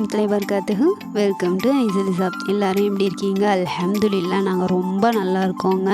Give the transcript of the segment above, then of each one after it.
வலைக்கம் வர்க்காத்துக்கு welcome to ஐசலி சாப் எல்லோரும் எப்படி இருக்கீங்க? அல்ஹம்துலில்லா நாங்கள் ரொம்ப நல்லா இருக்கோங்க.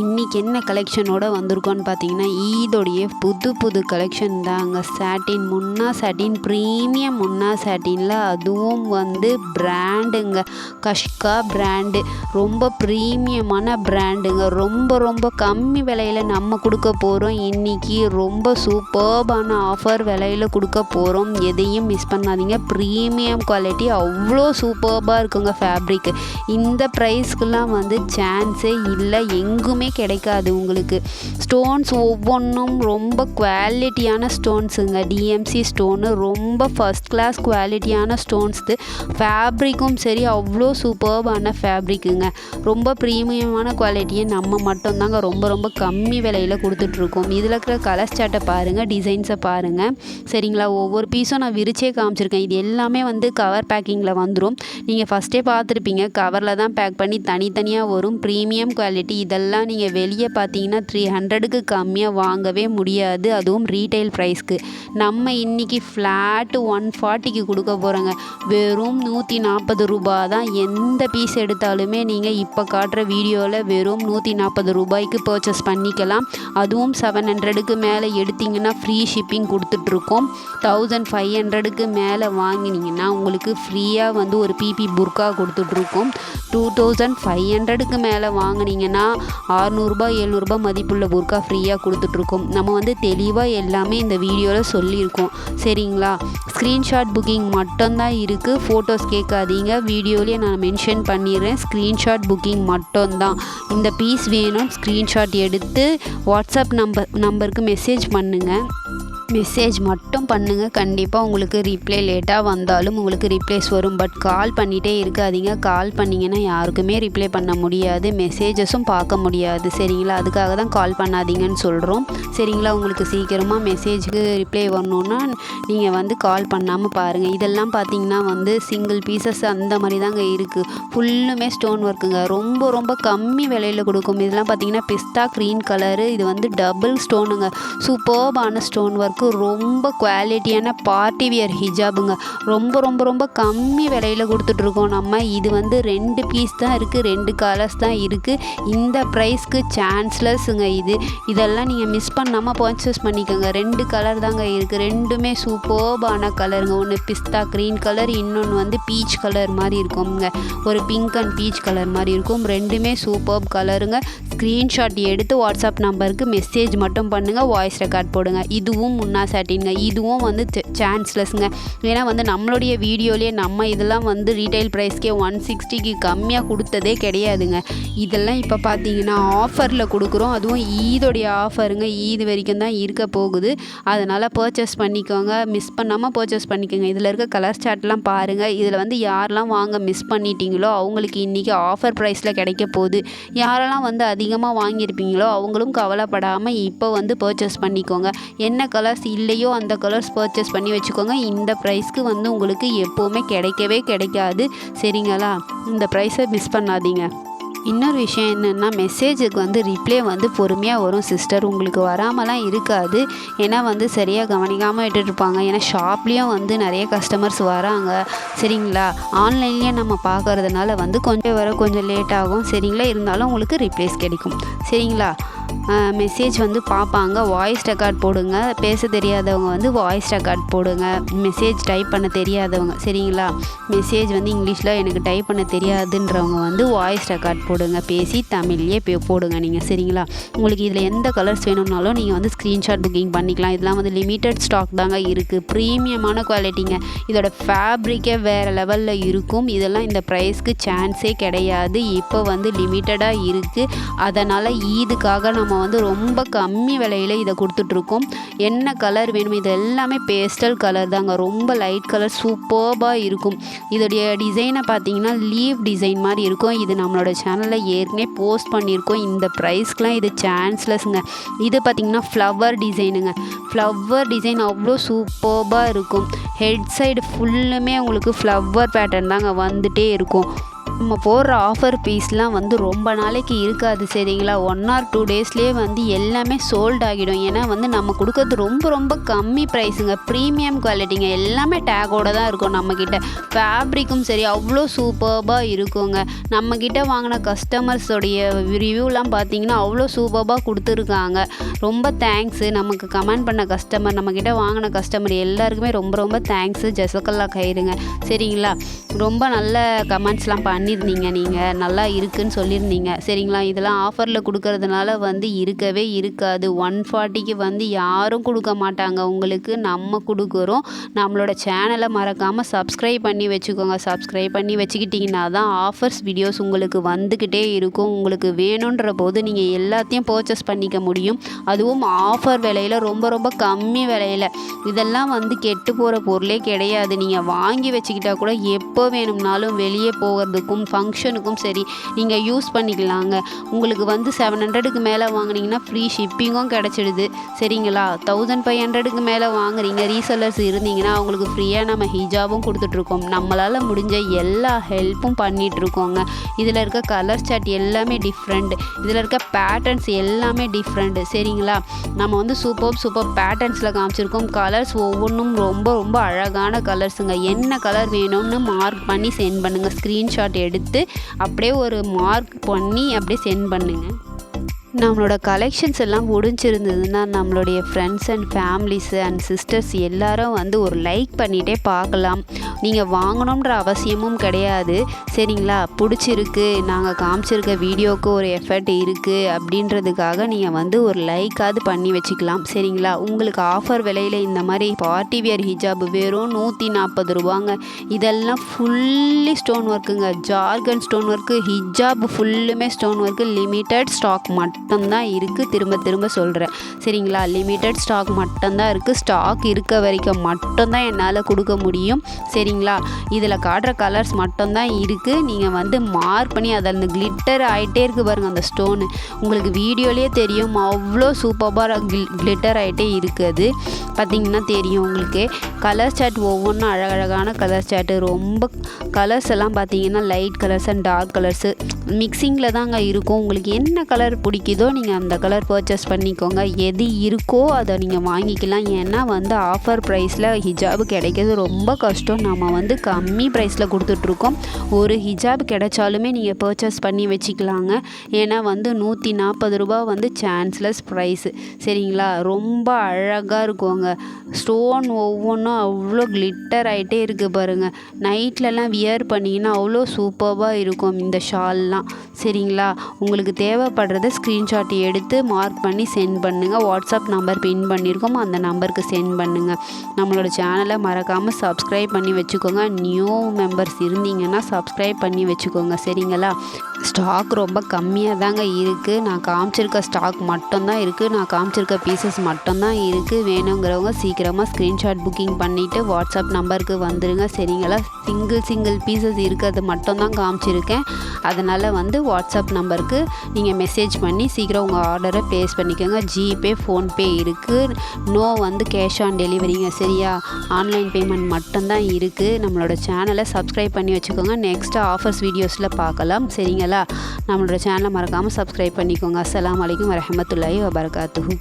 இன்றைக்கி என்ன கலெக்ஷனோடு வந்திருக்கோன்னு பார்த்தீங்கன்னா ஈதோடைய புது புது கலெக்ஷன் தாங்க. சாட்டின் முன்னா சாட்டின் ப்ரீமியம் முன்னா சாட்டினில் அதுவும் வந்து பிராண்டுங்க கஷ்கா பிராண்டு ரொம்ப ப்ரீமியமான பிராண்டுங்க ரொம்ப ரொம்ப கம்மி விலையில் நம்ம கொடுக்க போகிறோம் இன்றைக்கி ரொம்ப சூப்பர்பான ஆஃபர் விலையில் கொடுக்க போகிறோம் எதையும் மிஸ் பண்ணாதீங்க. ப்ரீமியம் குவாலிட்டி அவ்வளோ சூப்பர்பாக இருக்குங்க ஃபேப்ரிக்கு இந்த ப்ரைஸ்க்கெலாம் வந்து சான்ஸே இல்லை எங்குமே கிடைக்காது உங்களுக்கு. ஸ்டோன்ஸ் ஒவ்வொன்றும் ரொம்ப குவாலிட்டியான ஸ்டோன்ஸுங்க டிஎம்சி ஸ்டோனு ரொம்ப ஃபஸ்ட் கிளாஸ் குவாலிட்டியான ஸ்டோன்ஸ்து ஃபேப்ரிக்கும் சரி அவ்வளோ சூப்பர்பான ஃபேப்ரிக்குங்க ரொம்ப ப்ரீமியமான குவாலிட்டியை நம்ம மட்டும்தாங்க ரொம்ப ரொம்ப கம்மி விலையில் கொடுத்துட்ருக்கோம். இதில் இருக்கிற கலர் சார்ட்டை பாருங்கள் டிசைன்ஸை பாருங்கள் சரிங்களா? ஒவ்வொரு பீஸும் நான் விரிச்சே காமிச்சிருக்கேன். இது எல்லாமே வந்து கவர் பேக்கிங்கில் வந்துடும் நீங்கள் ஃபஸ்ட்டே பார்த்துருப்பீங்க கவரில் தான் பேக் பண்ணி தனித்தனியாக வரும். ப்ரீமியம் குவாலிட்டி இதெல்லாம் நீங்கள் வெளியே பார்த்தீங்கன்னா த்ரீ ஹண்ட்ரடுக்கு கம்மியாக வாங்கவே முடியாது. அதுவும் ரீட்டைல் ப்ரைஸ்க்கு நம்ம இன்றைக்கி ஃப்ளாட்டு ஒன் ஃபார்ட்டிக்கு கொடுக்க போகிறோங்க வெறும் நூற்றி நாற்பது ரூபா தான். எந்த பீஸ் எடுத்தாலுமே நீங்கள் இப்போ காட்டுற வீடியோவில் வெறும் நூற்றி நாற்பது ரூபாய்க்கு பர்ச்சேஸ் பண்ணிக்கலாம். அதுவும் செவன் ஹண்ட்ரடுக்கு மேலே எடுத்திங்கன்னா ஃப்ரீ ஷிப்பிங் கொடுத்துட்ருக்கோம் தௌசண்ட் ஃபைவ் ஹண்ட்ரடுக்கு மேலே வாங்கினீங்கன்னா உங்களுக்கு ஃப்ரீயாக வந்து ஒரு பிபி புர்கா கொடுத்துட்ருக்கோம். டூ தௌசண்ட் ஃபைவ் ஹண்ட்ரடுக்கு மேலே வாங்கினீங்கன்னா ஆறுநூறுபா எழுநூறுபா மதிப்புள்ள புர்கா ஃப்ரீயாக கொடுத்துட்ருக்கோம். நம்ம வந்து தெளிவாக எல்லாமே இந்த வீடியோவில் சொல்லியிருக்கோம். சரிங்களா? ஸ்க்ரீன்ஷாட் புக்கிங் மட்டும்தான் இருக்குது ஃபோட்டோஸ் கேட்காதீங்க. வீடியோலேயே நான் மென்ஷன் பண்ணிடுறேன். ஸ்க்ரீன்ஷாட் புக்கிங் மட்டும்தான். இந்த பீஸ் வேணும். ஸ்க்ரீன்ஷாட் எடுத்து வாட்ஸ்அப் நம்பர் நம்பருக்கு மெசேஜ் பண்ணுங்கள் மெசேஜ் மட்டும் பண்ணுங்கள் கண்டிப்பாக உங்களுக்கு ரிப்ளை லேட்டாக வந்தாலும் உங்களுக்கு ரிப்ளைஸ் வரும். பட் கால் பண்ணிகிட்டே இருக்காதீங்க. கால் பண்ணிங்கன்னா யாருக்குமே ரிப்ளை பண்ண முடியாது. மெசேஜஸும் பார்க்க முடியாது. சரிங்களா? அதுக்காக தான் கால் பண்ணாதீங்கன்னு சொல்கிறோம் சரிங்களா? உங்களுக்கு சீக்கிரமாக மெசேஜுக்கு ரிப்ளை வரணுன்னா நீங்கள் வந்து கால் பண்ணாமல் பாருங்கள் இதெல்லாம் பார்த்தீங்கன்னா வந்து சிங்கிள் பீசஸ் அந்த மாதிரி தாங்க இருக்குது ஃபுல்லுமே ஸ்டோன் ஒர்க்குங்க ரொம்ப ரொம்ப கம்மி விலையில் கொடுக்கும். இதெல்லாம் பார்த்தீங்கன்னா பிஸ்தா க்ரீன் கலரு இது வந்து டபுள் ஸ்டோனுங்க சூப்பர்பான ஸ்டோன் ஒர்க் அளவுக்கு ரொம்ப குவாலிட்டியான பார்ட்டி வியர் ஹிஜாபுங்க. ரொம்ப ரொம்ப ரொம்ப கம்மி விலையில் கொடுத்துட்ருக்கோம் நம்ம. இது வந்து ரெண்டு பீஸ் தான் இருக்குது ரெண்டு கலர்ஸ் தான் இருக்குது இந்த ப்ரைஸ்க்கு சான்ஸ்லெஸ்ஸுங்க இது. இதெல்லாம் நீங்கள் மிஸ் பண்ணாமல் பர்ச்சேஸ் பண்ணிக்கோங்க. ரெண்டு கலர் தாங்க இருக்குது ரெண்டுமே சூப்பர்பான கலருங்க ஒன்று பிஸ்தா க்ரீன் கலர் இன்னொன்று வந்து பீச் கலர் மாதிரி இருக்கும்ங்க. ஒரு பிங்க் அண்ட் பீச் கலர் மாதிரி இருக்கும். ரெண்டுமே சூப்பர் கலருங்க ஸ்க்ரீன்ஷாட் எடுத்து வாட்ஸ்அப் நம்பருக்கு மெசேஜ் மட்டும் பண்ணுங்கள் வாய்ஸ் ரெக்கார்ட் போடுங்க. இதுவும் ஒன்றா சாட்டின்ங்க இதுவும் வந்து சான்ஸ்லெஸ்ங்க ஏன்னா வந்து நம்மளுடைய வீடியோலேயே நம்ம இதெல்லாம் வந்து ரீட்டைல் ப்ரைஸ்க்கே ஒன் சிக்ஸ்டிக்கு கம்மியாக கொடுத்ததே கிடையாதுங்க. இதெல்லாம் இப்போ பார்த்தீங்கன்னா ஆஃபரில் கொடுக்குறோம். அதுவும் ஈதோடைய ஆஃபருங்க ஈது வரைக்கும் தான் இருக்க போகுது. அதனால் பர்ச்சேஸ் பண்ணிக்கோங்க. மிஸ் பண்ணாமல் பர்ச்சேஸ் பண்ணிக்கோங்க. இதில் இருக்க கலர் சார்ட்லாம் பாருங்கள் இதில் வந்து யாரெல்லாம் வாங்க மிஸ் பண்ணிட்டீங்களோ அவங்களுக்கு இன்றைக்கி ஆஃபர் ப்ரைஸில் கிடைக்க போகுது. யாரெல்லாம் வந்து அதிகமாக வாங்கியிருப்பீங்களோ அவங்களும் கவலைப்படாமல் இப்போ வந்து பர்ச்சேஸ் பண்ணிக்கோங்க. என்ன கலர் கலர்ஸ் இல்லையோ அந்த கலர்ஸ் பர்ச்சேஸ் பண்ணி வச்சுக்கோங்க. இந்த ப்ரைஸ்க்கு வந்து உங்களுக்கு எப்போவுமே கிடைக்கவே கிடைக்காது. சரிங்களா? இந்த ப்ரைஸை மிஸ் பண்ணாதீங்க. இன்னொரு விஷயம் என்னென்னா மெசேஜுக்கு வந்து ரிப்ளை வந்து பொறுமையாக வரும் சிஸ்டர் உங்களுக்கு வராமலாம் இருக்காது. ஏன்னா வந்து சரியாக கவனிக்காமல் விட்டுட்ருப்பாங்க ஏன்னா ஷாப்லேயும் வந்து நிறைய கஸ்டமர்ஸ் வராங்க. சரிங்களா? ஆன்லைன்லேயும் நம்ம பார்க்கறதுனால வந்து கொஞ்சம் வர கொஞ்சம் லேட் ஆகும். சரிங்களா? இருந்தாலும் உங்களுக்கு ரிப்ளேஸ் கிடைக்கும். சரிங்களா? மெசேஜ் வந்து பார்ப்பாங்க. வாய்ஸ் ரெக்கார்ட் போடுங்க. பேச தெரியாதவங்க வந்து வாய்ஸ் ரெக்கார்ட் போடுங்க. மெசேஜ் டைப் பண்ண தெரியாதவங்க சரிங்களா? மெசேஜ் வந்து இங்கிலீஷில் எனக்கு டைப் பண்ண தெரியாதுன்றவங்க வந்து வாய்ஸ் ரெக்கார்ட் போடுங்க. பேசி தமிழ்லேயே பே போடுங்க நீங்கள் சரிங்களா? உங்களுக்கு இதில் எந்த கலர்ஸ் வேணும்னாலும் நீங்கள் வந்து ஸ்க்ரீன்ஷாட் புக்கிங் பண்ணிக்கலாம். இதெல்லாம் வந்து லிமிட்டட் ஸ்டாக் தாங்க இருக்குது ப்ரீமியமான குவாலிட்டிங்க இதோட ஃபேப்ரிக்கே வேறு லெவலில் இருக்கும். இதெல்லாம் இந்த ப்ரைஸ்க்கு சான்ஸே கிடையாது. இப்போ வந்து லிமிட்டடாக இருக்குது அதனால் ஈதுக்காக நம்ம வந்து ரொம்ப கம்மி விலையில் இதை கொடுத்துட்ருக்கோம். என்ன கலர் வேணும் இது எல்லாமே பேஸ்டல் கலர் தாங்க. ரொம்ப லைட் கலர் சூப்பர்பாக இருக்கும். இதோடைய டிசைனை பார்த்தீங்கன்னா லீவ் டிசைன் மாதிரி இருக்கும். இது நம்மளோட சேனலில் ஏற்கனவே போஸ்ட் பண்ணியிருக்கோம். இந்த ப்ரைஸ்க்கெலாம் இது சான்ஸ்லெஸ்ங்க இது பார்த்திங்கன்னா ஃப்ளவர் டிசைனுங்க ஃப்ளவர் டிசைன் அவ்வளோ சூப்பர்பாக இருக்கும். ஹெட் சைடு ஃபுல்லுமே உங்களுக்கு ஃப்ளவர் பேட்டர்ன் தாங்க வந்துகிட்டே இருக்கும். நம்ம போடுற ஆஃபர் பீஸ்லாம் வந்து ரொம்ப நாளைக்கு இருக்காது சரிங்களா? ஒன் ஆர் டூ டேஸ்லேயே வந்து எல்லாமே சோல்ட் ஆகிடும். ஏன்னா வந்து நம்ம கொடுக்கறது ரொம்ப ரொம்ப கம்மி ப்ரைஸுங்க ப்ரீமியம் குவாலிட்டிங்க எல்லாமே டேகோட தான் இருக்கும் நம்மக்கிட்ட ஃபேப்ரிக்கும் சரி அவ்வளோ சூப்பர்பாக இருக்குங்க. நம்மக்கிட்ட வாங்கின கஸ்டமர்ஸோடைய ரிவ்யூலாம் பார்த்தீங்கன்னா அவ்வளோ சூப்பர்பாக கொடுத்துருக்காங்க. ரொம்ப தேங்க்ஸு நமக்கு கமெண்ட் பண்ண கஸ்டமர் நம்மக்கிட்ட வாங்கின கஸ்டமர் எல்லாருக்குமே ரொம்ப ரொம்ப தேங்க்ஸு ஜெசகல்லா கயிறுங்க சரிங்களா? ரொம்ப நல்ல கமெண்ட்ஸ்லாம் பண்ணியிருந்தீங்க நீங்கள் நல்லா இருக்குன்னு சொல்லியிருந்தீங்க. சரிங்களா? இதெல்லாம் ஆஃபரில் கொடுக்கறதுனால வந்து இருக்கவே இருக்காது. ஒன் ஃபார்ட்டிக்கு வந்து யாரும் கொடுக்க மாட்டாங்க. உங்களுக்கு நம்ம கொடுக்குறோம். நம்மளோட சேனலை மறக்காமல் சப்ஸ்கிரைப் பண்ணி வச்சுக்கோங்க. சப்ஸ்கிரைப் பண்ணி வச்சுக்கிட்டிங்கன்னா தான் ஆஃபர்ஸ் வீடியோஸ் உங்களுக்கு வந்துக்கிட்டே இருக்கும். உங்களுக்கு வேணுன்ற போது நீங்கள் எல்லாத்தையும் பர்ச்சேஸ் பண்ணிக்க முடியும். அதுவும் ஆஃபர் விலையில் ரொம்ப ரொம்ப கம்மி விலையில். இதெல்லாம் வந்து கெட்டு போகிற பொருளே கிடையாது. நீங்கள் வாங்கி வச்சுக்கிட்டா கூட எப்போ வேணும்னாலும் வெளியே போகிறதுக்கும் ஃபங்க்ஷனுக்கும் சரி நீங்கள் யூஸ் பண்ணிக்கலாங்க. உங்களுக்கு வந்து செவன் ஹண்ட்ரடுக்கு மேலே வாங்குனீங்கன்னா ஃப்ரீ ஷிப்பிங்கும் கிடச்சிடுது. சரிங்களா? தௌசண்ட் ஃபைவ் ஹண்ட்ரடுக்கு மேலே வாங்குறீங்க ரீசெல்லர்ஸ் இருந்தீங்கன்னா அவங்களுக்கு ஃப்ரீயாக நம்ம ஹிஜாபும் கொடுத்துட்ருக்கோம். நம்மளால் முடிஞ்ச எல்லா ஹெல்ப்பும் பண்ணிகிட்ருக்கோங்க இதில் இருக்க கலர் சாட் எல்லாமே டிஃப்ரெண்ட் இதில் இருக்க பேட்டர்ன்ஸ் எல்லாமே டிஃப்ரெண்ட் சரிங்களா? நம்ம வந்து சூப்பர் சூப்பர் பேட்டர்ன்ஸில் காமிச்சிருக்கோம். கலர்ஸ் ஒவ்வொன்றும் ரொம்ப ரொம்ப அழகான கலர்ஸுங்க என்ன கலர் வேணும்னு மார்க் பண்ணி சென்ட் பண்ணுங்கள் ஸ்க்ரீன்ஷாட் எடுத்து அப்படியே ஒரு மார்க் பண்ணி அப்படியே சென்ட் பண்ணுங்கள் நம்மளோட கலெக்ஷன்ஸ் எல்லாம் முடிஞ்சிருந்ததுன்னா நம்மளுடைய friends and families and sisters எல்லாரும் வந்து ஒரு லைக் பண்ணிகிட்டே பார்க்கலாம். நீங்கள் வாங்கணுன்ற அவசியமும் கிடையாது. சரிங்களா? பிடிச்சிருக்கு. நாங்கள் காமிச்சிருக்க வீடியோவுக்கு ஒரு எஃபர்ட் இருக்குது அப்படின்றதுக்காக நீங்கள் வந்து ஒரு லைக்காவது பண்ணி வச்சுக்கலாம். சரிங்களா? உங்களுக்கு ஆஃபர் விலையில் இந்த மாதிரி பார்ட்டி வியர் ஹிஜாப் வெறும் நூற்றி நாற்பது ரூபாங்க. இதெல்லாம் ஃபுல்லி ஸ்டோன் ஒர்க்குங்க ஜார்கன் ஸ்டோன் ஒர்க்கு ஹிஜாப் ஃபுல்லுமே ஸ்டோன் ஒர்க்கு லிமிட்டட் ஸ்டாக் மட்டும்தான் இருக்குது திரும்ப திரும்ப சொல்கிறேன் சரிங்களா? லிமிட்டட் ஸ்டாக் மட்டும்தான் இருக்குது ஸ்டாக் இருக்க வரைக்கும் மட்டும்தான் என்னால் கொடுக்க முடியும். சரிங்களா? இதில் காட்டுற கலர்ஸ் மட்டும்தான் இருக்குது நீங்கள் வந்து மார்க் பண்ணி அதில் அந்த கிளிட்டர் ஆகிட்டே இருக்குது பாருங்கள் அந்த ஸ்டோனு உங்களுக்கு வீடியோலேயே தெரியும். அவ்வளோ சூப்பராக கில் கிளிட்டர் ஆகிட்டே இருக்குது அது. பார்த்தீங்கன்னா தெரியும் உங்களுக்கு. கலர் சாட் ஒவ்வொன்றும் அழகழகான கலர் சாட்டு ரொம்ப கலர்ஸ் எல்லாம் பார்த்தீங்கன்னா light colours and dark colours மிக்சிங்கில் தாங்க இருக்கும். உங்களுக்கு என்ன கலர் பிடிக்குது நீங்கள் அந்த கலர் பர்ச்சேஸ் பண்ணிக்கோங்க. எது இருக்கோ அதை நீங்கள் வாங்கிக்கலாம். ஏன்னா வந்து ஆஃபர் ப்ரைஸில் ஹிஜாப் கிடைக்கிறது ரொம்ப கஷ்டம். நம்ம வந்து கம்மி ப்ரைஸில் கொடுத்துட்ருக்கோம். ஒரு ஹிஜாப் கிடைச்சாலுமே நீங்கள் பர்ச்சேஸ் பண்ணி வச்சுக்கலாங்க. ஏன்னா வந்து நூற்றி நாற்பது ரூபா வந்து சான்ஸ்லெஸ் ப்ரைஸு சரிங்களா? ரொம்ப அழகாக இருக்குங்க. ஸ்டோன் ஒவ்வொன்றும் அவ்வளோ கிளிட்டர் ஆகிட்டே இருக்குது பாருங்கள் நைட்லலாம் வியர் பண்ணிங்கன்னா அவ்வளோ சூப்பராக இருக்கும் இந்த ஷால்லாம் சரிங்களா? உங்களுக்கு தேவைப்படுறத ஸ்க்ரீன்ஷாட் எடுத்து மார்க் பண்ணி சென்ட் பண்ணுங்கள் வாட்ஸ்அப் நம்பர் பின் பண்ணியிருக்கோம் அந்த நம்பருக்கு சென்ட் பண்ணுங்கள் நம்மளோட சேனலை மறக்காமல் சப்ஸ்கிரைப் பண்ணி வச்சுக்கோங்க. நியூ மெம்பர்ஸ் இருந்தீங்கன்னா சப்ஸ்கிரைப் பண்ணி வச்சுக்கோங்க. சரிங்களா? ஸ்டாக் ரொம்ப கம்மியாக தாங்க இருக்குது நான் காமிச்சிருக்க ஸ்டாக் மட்டும்தான் இருக்குது நான் காமிச்சிருக்க பீசஸ் மட்டும்தான் இருக்குது வேணுங்கிறவங்க சீக்கிரமாக ஸ்க்ரீன்ஷாட் புக்கிங் பண்ணிவிட்டு வாட்ஸ்அப் நம்பருக்கு வந்துடுங்க சரிங்களா? சிங்கிள் சிங்கிள் பீசஸ் இருக்கிறது மட்டும்தான் காமிச்சிருக்கேன். அதனால் வந்து வாட்ஸ்அப் நம்பருக்கு நீங்கள் மெசேஜ் பண்ணி சீக்கிரம் உங்கள் ஆர்டரை ப்ளேஸ் பண்ணிக்கோங்க. ஜிபே ஃபோன்பே இருக்குது நோ வந்து கேஷ் ஆன் டெலிவரிங்க சரியா? ஆன்லைன் பேமெண்ட் மட்டும்தான் இருக்குது நம்மளோட சேனலை சப்ஸ்கிரைப் பண்ணி வச்சுக்கோங்க. நெக்ஸ்ட்டு ஆஃபர்ஸ் வீடியோஸில் பார்க்கலாம். சரிங்களா? நம்மளோட சேனலை மறக்காமல் சப்ஸ்கிரைப் பண்ணிக்கோங்க. அஸ்லாம் வலைக்கம் வரஹமத்துல்லாஹி வபரகாத்துஹு.